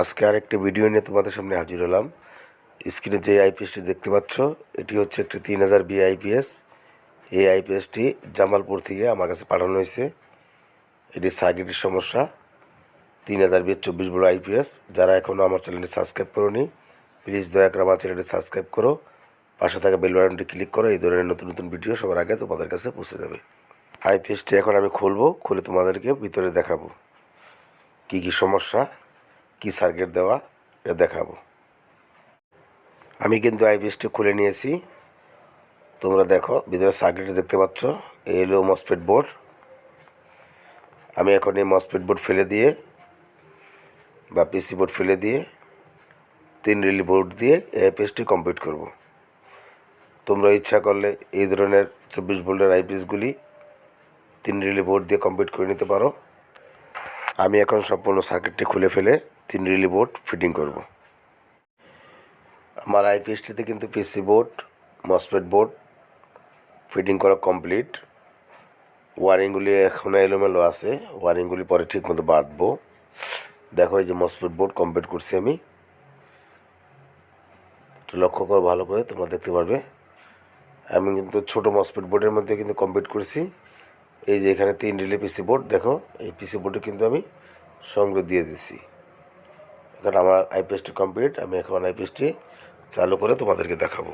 আজকে আর একটি ভিডিও নিয়ে তোমাদের সামনে হাজির হলাম। স্ক্রিনে যে আইপিএসটি দেখতে পাচ্ছ, এটি হচ্ছে একটি তিন হাজার বি আইপিএস এই আইপিএসটি জামালপুর থেকে আমার কাছে পাঠানো হয়েছে। এটি সার্কিটের সমস্যা। তিন হাজার বিশ চব্বিশ বড় আইপিএস যারা এখনও আমার চ্যানেলটি সাবস্ক্রাইব করোনি প্লিজ দয়া করে আমার চ্যানেলটি সাবস্ক্রাইব করো। পাশে থাকা বেল বাটনটি ক্লিক করো, এই ধরনের নতুন নতুন ভিডিও সবার আগে তোমাদের কাছে পৌঁছে যাবে। আইপিএসটি এখন আমি খুলবো, খুলে তোমাদেরকে ভিতরে দেখাবো। কী কী সমস্যা? কী সার্কিট দেওয়া, এটা দেখাবো। আমি কিন্তু আইপিএসটি খুলে নিয়েছি। তোমরা দেখো, ভিতরে সার্কিট দেখতে পাচ্ছ। এই হলো বোর্ড আমি এখন এই মসফেট বোর্ড ফেলে দিয়ে বা পিসি বোর্ড ফেলে দিয়ে তিন রিলি বোর্ড দিয়ে আইপিএসটি কমপ্লিট করব। তোমরা ইচ্ছা করলে এই ধরনের চব্বিশ ভোল্টের আইপিএসগুলি তিন রিলি বোর্ড দিয়ে কমপ্লিট করে নিতে পারো। আমি এখন সম্পূর্ণ সার্কিটটি খুলে ফেলে তিন রিলি বোর্ড ফিটিং করব। আমার আইপিএসটিতে কিন্তু PC board MOSFET board fitting করা কমপ্লিট ওয়ারিংগুলি এখনও এলোমেলো আছে ওয়ারিংগুলি পরে ঠিক মতো বাঁধবো। দেখো এই যে মসপেট বোর্ড কমপ্লিট করছি আমি। একটু লক্ষ্য করো ভালো করে, তোমরা দেখতে পারবে। আমি কিন্তু ছোটো মসপেট বোর্ডের মধ্যে কিন্তু কমপ্লিট করেছি। এই যে এখানে তিন রিলে পিসি বোর্ড দেখো, এই পিসি বোর্ডে কিন্তু আমি সংযোগ দিয়ে দিছি এখন আমার আইপিএসটি কমপ্লিট আমি এখন আইপিএসটি চালু করে তোমাদেরকে দেখাবো।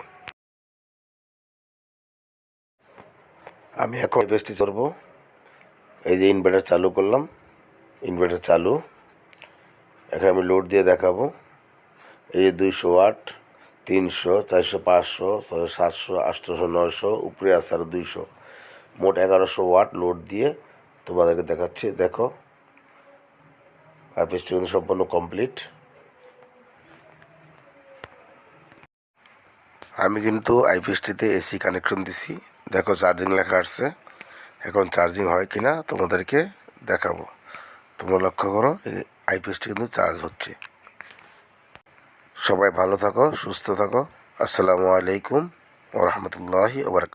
আমি এখন আইপিএসটি করব। এই যে ইনভার্টার চালু করলাম ইনভার্টার চালু। এখন আমি লোড দিয়ে দেখাবো। এই যে দুইশো ওয়াট তিনশো, চারশো পাঁচশো, ছয়শো সাতশো আটশোশো নয়শো, উপরে আরও দুইশো। মোট এগারোশো ওয়াট লোড দিয়ে তোমাদেরকে দেখাচ্ছি, দেখো। আইপিএসটি কিন্তু সম্পূর্ণ কমপ্লিট আমি কিন্তু আইপিএসটিতে এসি কানেকশন দিছি। দেখো চার্জিং লেখা আসছে। এখন চার্জিং হয় কি না তোমাদেরকে দেখাবো। তোমরা লক্ষ্য করো আইপিএসটি কিন্তু চার্জ হচ্ছে। সবাই ভালো থাকো, সুস্থ থাকো। আসসালামু আলাইকুম ওরহমতুল্লাহি ওবরাক